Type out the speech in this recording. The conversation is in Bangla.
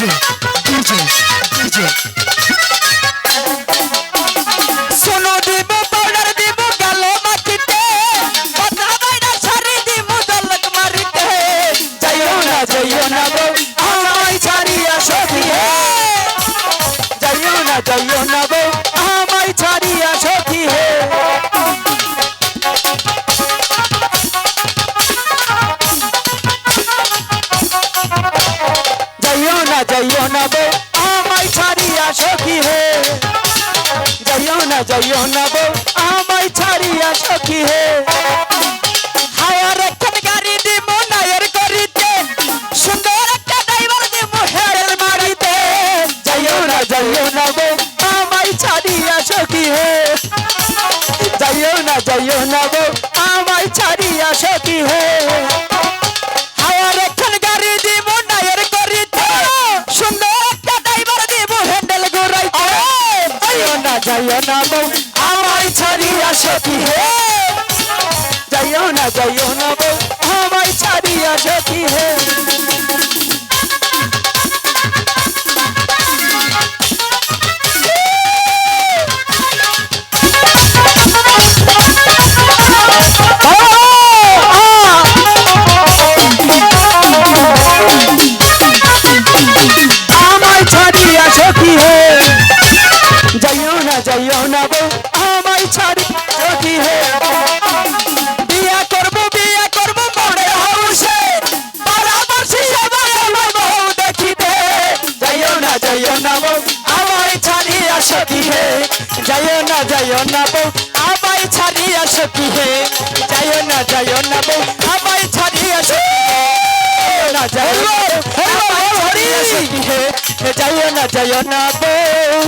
静。যাইও না বউ, আমায় ছাড়িয়া সখী হে। হায়ার একখান গাড়ি দিব নায়ের করিতে। সুন্দর একটা ড্রাইভার দিব হেড়ের মারিতে যাইও না যাইও না বউ, আমায় ছাড়িয়া সখী হে। যাইও না যাইও না বউ, আমায় ছাড়িয়া সখী হে। যাইও না যাইও না বউ আমায় ছাড়িয়া সখী হে যাইও না যাইও হে যাইও না যাইও না বউ আমায় ছাড়িয়া সখী হে যাইও না যাইও না বউ আমায় ছাড়িয়া সখী হে না যাইও আমায় ছাড়িয়া সখী হে যাইও না যাইও না বউ।